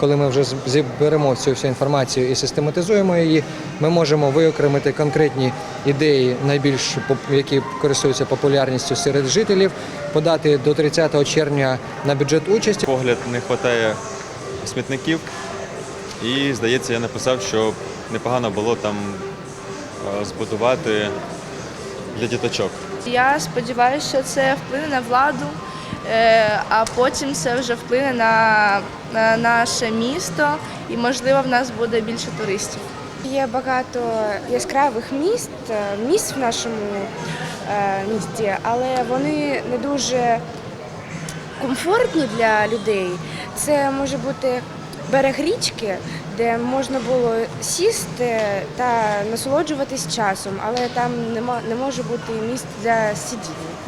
коли ми вже зберемо цю всю інформацію і систематизуємо її, ми можемо виокремити конкретні ідеї, найбільш поп- які користуються популярністю серед жителів, подати до 30 червня на бюджет участі. Погляд не вистачає смітників. І, здається, я написав, що непогано було там е, збудувати для діточок. Я сподіваюся, що це вплине на владу, а потім це вже вплине на, на наше місто і, можливо, в нас буде більше туристів. Є багато яскравих міст, е, місць в нашому е, місті, але вони не дуже комфортні для людей. Це може бути берег річки, де можна було сісти та насолоджуватись часом, але там нема- не може бути місць для сидіння.